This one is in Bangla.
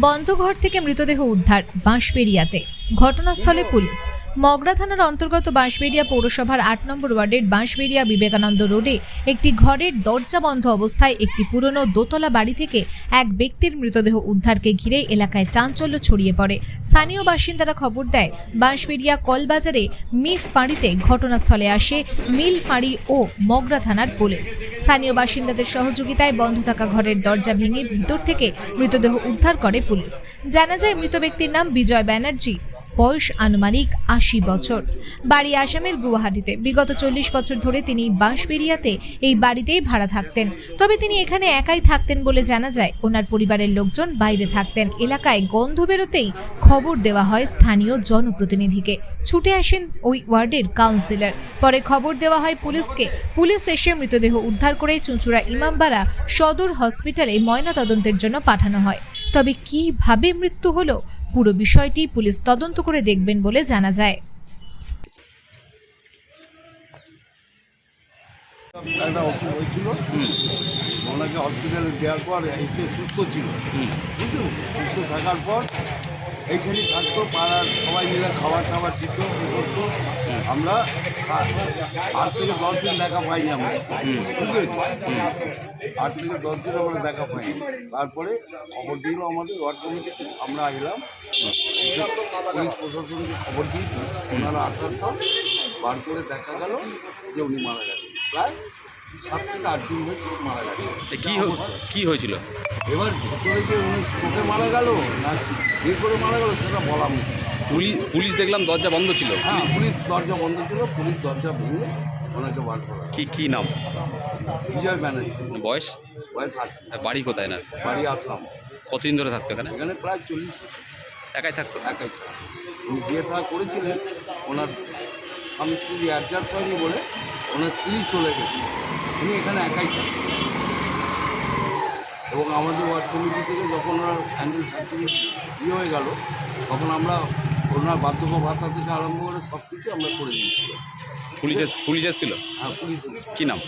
বন্ধ ঘর থেকে মৃতদেহ উদ্ধার বাঁশবেড়িয়াতে। ঘটনাস্থলে পুলিশ। মগরা থানার অন্তর্গত বাঁশবেড়িয়া পৌরসভার আট নম্বর ওয়ার্ডের বাঁশবেড়িয়া বিবেকানন্দ রোডে একটি ঘরের দরজা বন্ধ অবস্থায় একটি পুরনো দোতলা বাড়ি থেকে এক ব্যক্তির মৃতদেহ উদ্ধারকে ঘিরে এলাকায় চাঞ্চল্য ছড়িয়ে পড়ে। স্থানীয় বাসিন্দারা খবর দেয়, বাঁশবেড়িয়া কলবাজারে মিফ ফাঁড়িতে ঘটনাস্থলে আসে মিল ফাঁড়ি ও মগরা থানার পুলিশ। স্থানীয় বাসিন্দাদের সহযোগিতায় বন্ধ থাকা ঘরের দরজা ভেঙে ভিতর থেকে মৃতদেহ উদ্ধার করে পুলিশ। জানা যায়, মৃত ব্যক্তির নাম বিজয় ব্যানার্জি। বয়স আনুমানিক আশি বছর। বাড়ি আসামের গুয়াহাটিতে। বিগত চল্লিশ বছর ধরে তিনি বাঁশবেড়িয়াতে এই বাড়িতেই ভাড়া থাকতেন। তবে তিনি এখানে একাই থাকতেন বলে জানা যায়। ওনার পরিবারের লোকজন বাইরে থাকতেন। এলাকায় গন্ধ বেরোতেই খবর দেওয়া হয় স্থানীয় জনপ্রতিনিধিকে। ছুটে আসেন ওই ওয়ার্ডের কাউন্সিলর। পরে খবর দেওয়া হয় পুলিশকে। পুলিশ এসে মৃতদেহ উদ্ধার করে চুঁচুড়া ইমামবাড়া সদর হসপিটালে ময়নাতদন্তের জন্য পাঠানো হয়। তবে কীভাবে মৃত্যু হলো পুরো বিষয়টি পুলিশ তদন্ত করে দেখবেন বলে জানা যায়। একটা অসুখ হয়েছিল। ওনাকে হসপিটালে দেওয়ার পর এসে সুস্থ ছিল। বুঝলো সুস্থ থাকার পর এইখানে থাকতো পাড়ার সবাই মিলে খাবার খাবার দিত এ করতো। আমরা আট থেকে দশ দিন দেখা পাইনি আমরা। বুঝলি আট থেকে দশ দিন আমরা দেখা পাইনি তারপরে খবর দিল আমাদের ওয়ার্ড কমিটি আমরা এলাম। পুলিশ প্রশাসনকে খবর দিয়েছি। ওনারা আসার পর বার করে দেখা গেল যে উনি মারা গেছেন। প্রায় সাত থেকে আট দিন হয়েছে মারা গেছে কি কি হয়েছিল? এবার ভিতরে যে উনি চোখে মারা গেল না ইয়ে করে মারা গেল সেটা বলা মুশকিল। পুলিশ পুলিশ দেখলাম দরজা বন্ধ ছিল। হ্যাঁ পুলিশ দরজা বন্ধ ছিল পুলিশ দরজা ভেঙে ওনাকে বার করা কি কি নাম? বিজয় ব্যানার্জি। বয়স? বয়স আশি। আর বাড়ি কোথায় না? বাড়ি আসাম। কতদিন ধরে থাকতো এখানে? এখানে প্রায় চল্লিশ একাই থাকতো? একাই ছিল। উনি বিয়ে থাকা করেছিলেন ওনার স্বামী স্ত্রী অ্যাডজাস্ট হয়নি বলে ওনার স্ত্রী চলে গেছে। উনি এখানে একাই থাকেন এবং আমাদের ওয়ার্ড কমিটি থেকে যখন ওনার হ্যান্ডেল সার্টিফিকেট ইয়ে হয়ে গেল তখন আমরা ওনার বার্ধক্য ভাতা থেকে আরম্ভ করে সব কিছু আমরা করে দিয়েছি। পুলিশ এস- পুলিশ এসেছিল? হ্যাঁ পুলিশ কী নাম?